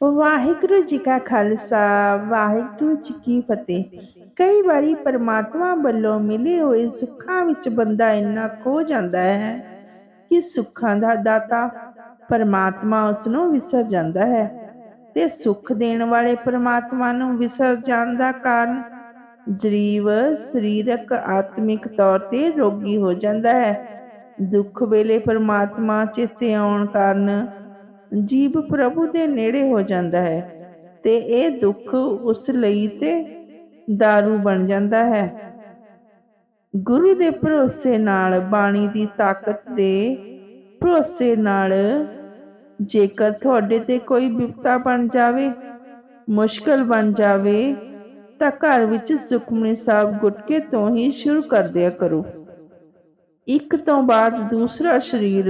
ਵਾਹਿਗੁਰੂ ਜੀ ਕਾ ਖਾਲਸਾ, ਵਾਹਿਗੁਰੂ ਜੀ ਕੀ ਫਤਿਹ। ਕਈ ਵਾਰੀ ਪਰਮਾਤਮਾ ਵੱਲੋਂ ਮਿਲੇ ਹੋਏ ਸੁੱਖਾਂ ਵਿੱਚ ਬੰਦਾ ਇੰਨਾ ਖੋ ਜਾਂਦਾ ਹੈ ਕਿ ਸੁੱਖਾਂ ਦਾ ਦਾਤਾ ਪਰਮਾਤਮਾ ਉਸ ਨੂੰ ਵਿਸਰ ਜਾਂਦਾ ਹੈ ਤੇ ਸੁੱਖ ਦੇਣ ਵਾਲੇ ਪਰਮਾਤਮਾ ਨੂੰ ਵਿਸਰ ਜਾਣ ਦਾ ਕਾਰਨ ਜੀਵ, ਸਰੀਰਕ, ਆਤਮਿਕ ਤੌਰ ਤੇ ਰੋਗੀ ਹੋ ਜਾਂਦਾ ਹੈ। ਦੁੱਖ ਵੇਲੇ ਪਰਮਾਤਮਾ ਚੇਤੇ ਆਉਣ ਕਾਰਨ ਜੀਵ ਪ੍ਰਭੂ ਦੇ ਨੇੜੇ ਹੋ ਜਾਂਦਾ ਹੈ ਤੇ ਇਹ ਦੁੱਖ ਉਸ ਲਈ ਤੇ दारू ਬਣ ਜਾਂਦਾ ਹੈ। ਗੁਰੂ ਦੇ ਭਰੋਸੇ ਨਾਲ ਬਾਣੀ ਦੀ ਤਾਕਤ ਦੇ ਭਰੋਸੇ ਨਾਲ ਜੇਕਰ ਤੁਹਾਡੇ ਤੇ ਕੋਈ ਵਿਪਤਾ ਬਣ ਜਾਵੇ, ਮੁਸ਼ਕਲ ਬਣ ਜਾਵੇ, ਤਾਂ ਘਰ ਵਿੱਚ ਸੁਖਮਨੀ ਸਾਹਿਬ ਗੁਟਕੇ ਤੋਂ ਹੀ ਸ਼ੁਰੂ ਕਰ ਦਿਆ ਕਰੋ। ਇੱਕ ਤੋਂ ਬਾਅਦ ਦੂਸਰਾ ਸਰੀਰ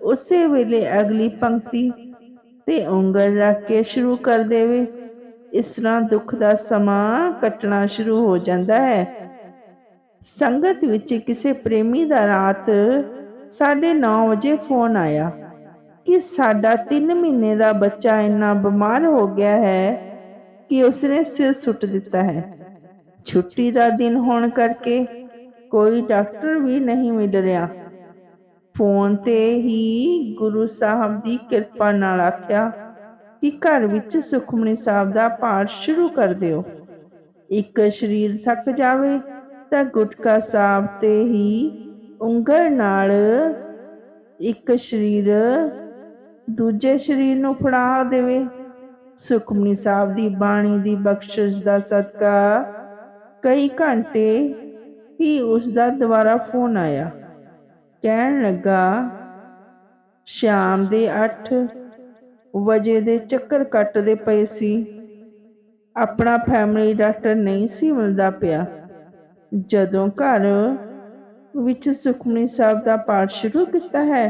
ਉਸੇ ਵੇਲੇ ਅਗਲੀ ਪੰਕਤੀ ਤੇ ਉਂਗਲ ਰੱਖ ਕੇ ਸ਼ੁਰੂ ਕਰ ਦੇਵੇ। ਇਸ ਤਰ੍ਹਾਂ ਦੁੱਖ ਦਾ ਸਮਾਂ ਕੱਟਣਾ ਸ਼ੁਰੂ ਹੋ ਜਾਂਦਾ ਹੈ। ਸੰਗਤ ਵਿੱਚ ਕਿਸੇ ਪ੍ਰੇਮੀ ਦਾ ਰਾਤ 9:30 ਵਜੇ ਫੋਨ ਆਇਆ ਕਿ ਸਾਡਾ 3 ਮਹੀਨੇ ਦਾ ਬੱਚਾ ਇੰਨਾ ਬਿਮਾਰ ਹੋ ਗਿਆ ਹੈ ਕਿ ਉਸਨੇ ਸਿਰ ਸੁੱਟ ਦਿੱਤਾ ਹੈ। ਛੁੱਟੀ ਦਾ ਦਿਨ ਹੋਣ ਕਰਕੇ ਕੋਈ ਡਾਕਟਰ ਵੀ ਨਹੀਂ ਮਿਲ ਰਿਹਾ। ਫੋਨ ਤੇ ਹੀ ਗੁਰੂ ਸਾਹਿਬ ਦੀ ਕਿਰਪਾ ਨਾਲ ਆਖਿਆ ਕਿ ਘਰ ਵਿੱਚ ਸੁਖਮਨੀ ਸਾਹਿਬ ਦਾ ਪਾਠ ਸ਼ੁਰੂ ਕਰ ਦਿਓ। ਇੱਕ ਸਰੀਰ ਥੱਕ ਜਾਵੇ ਤਾਂ ਗੁਟਕਾ ਸਾਹਿਬ ਤੇ ਹੀ ਉਂਗਲ ਨਾਲ ਇੱਕ ਸਰੀਰ ਦੂਜੇ ਸਰੀਰ ਨੂੰ ਫੜਾ ਦੇਵੇ। ਸੁਖਮਨੀ ਸਾਹਿਬ ਦੀ ਬਾਣੀ ਦੀ ਬਖਸ਼ਿਸ਼ ਦਾ ਸਦਕਾ ਕਈ ਘੰਟੇ ਹੀ ਉਸ ਦਾ ਦੁਬਾਰਾ ਫੋਨ ਆਇਆ। ਕਹਿਣ ਲੱਗਾ, ਸ਼ਾਮ ਦੇ 8 ਵਜੇ ਦੇ ਚੱਕਰ ਕੱਟਦੇ ਪਏ ਸੀ। ਆਪਣਾ ਫੈਮਿਲੀ ਡਾਕਟਰ ਨਹੀਂ ਸੀ ਮਿਲਦਾ ਪਿਆ। ਜਦੋਂ ਘਰ ਵਿੱਚ ਸੁਖਮਨੀ ਸਾਹਿਬ ਦਾ ਪਾਠ ਸ਼ੁਰੂ ਕੀਤਾ ਹੈ,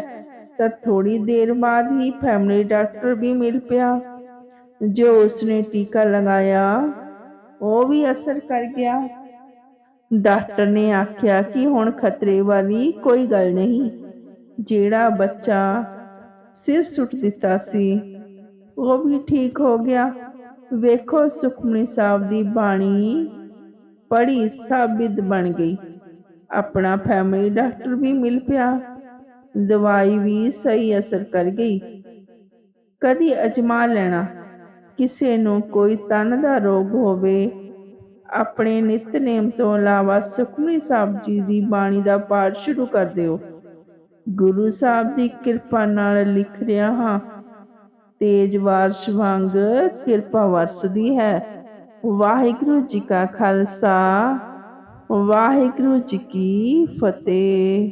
ਤਾਂ ਥੋੜੀ ਦੇਰ ਬਾਅਦ ਹੀ ਫੈਮਿਲੀ ਡਾਕਟਰ ਵੀ ਮਿਲ ਪਿਆ। ਜੋ ਉਸਨੇ ਟੀਕਾ ਲਗਾਇਆ, ਉਹ ਵੀ ਅਸਰ ਕਰ ਗਿਆ। ਡਾਕਟਰ ਨੇ ਆਖਿਆ ਕਿ ਹੁਣ ਖਤਰੇ ਵਾਲੀ ਕੋਈ ਗੱਲ ਨਹੀਂ। ਜਿਹੜਾ ਬੱਚਾ ਸਿਰ ਸੁੱਟ ਦਿੱਤਾ ਸੀ, ਉਹ ਵੀ ਠੀਕ ਹੋ ਗਿਆ। ਵੇਖੋ ਸੁਖਮਨੀ ਸਾਹਿਬ ਦੀ ਬਾਣੀ ਪੜੀ ਸਾਬਿਤ ਬਣ ਗਈ। ਆਪਣਾ ਫੈਮਿਲੀ ਡਾਕਟਰ ਵੀ ਮਿਲ ਪਿਆ। ਦਵਾਈ ਵੀ ਸਹੀ ਅਸਰ ਕਰ ਗਈ। ਕਦੀ ਅਜਮਾ ਲੈਣਾ, ਕਿਸੇ ਨੂੰ ਕੋਈ ਤਨ ਦਾ ਰੋਗ ਹੋਵੇ ਆਪਣੇ ਨਿਤਨੇਮ ਤੋਂ ਇਲਾਵਾ ਸੁਖਮਨੀ ਸਾਹਿਬ ਜੀ ਦੀ ਬਾਣੀ ਦਾ ਪਾਠ ਸ਼ੁਰੂ ਕਰ ਦਿਓ। ਗੁਰੂ ਸਾਹਿਬ ਦੀ ਕਿਰਪਾ ਨਾਲ ਲਿਖ ਰਿਹਾ ਹਾਂ, ਤੇਜ ਵਾਰਸ਼ ਵਾਂਗ ਕਿਰਪਾ ਵਰਸਦੀ ਹੈ। ਵਾਹਿਗੁਰੂ ਜੀ ਕਾ ਖਾਲਸਾ, ਵਾਹਿਗੁਰੂ ਜੀ ਕੀ ਫਤਿਹ।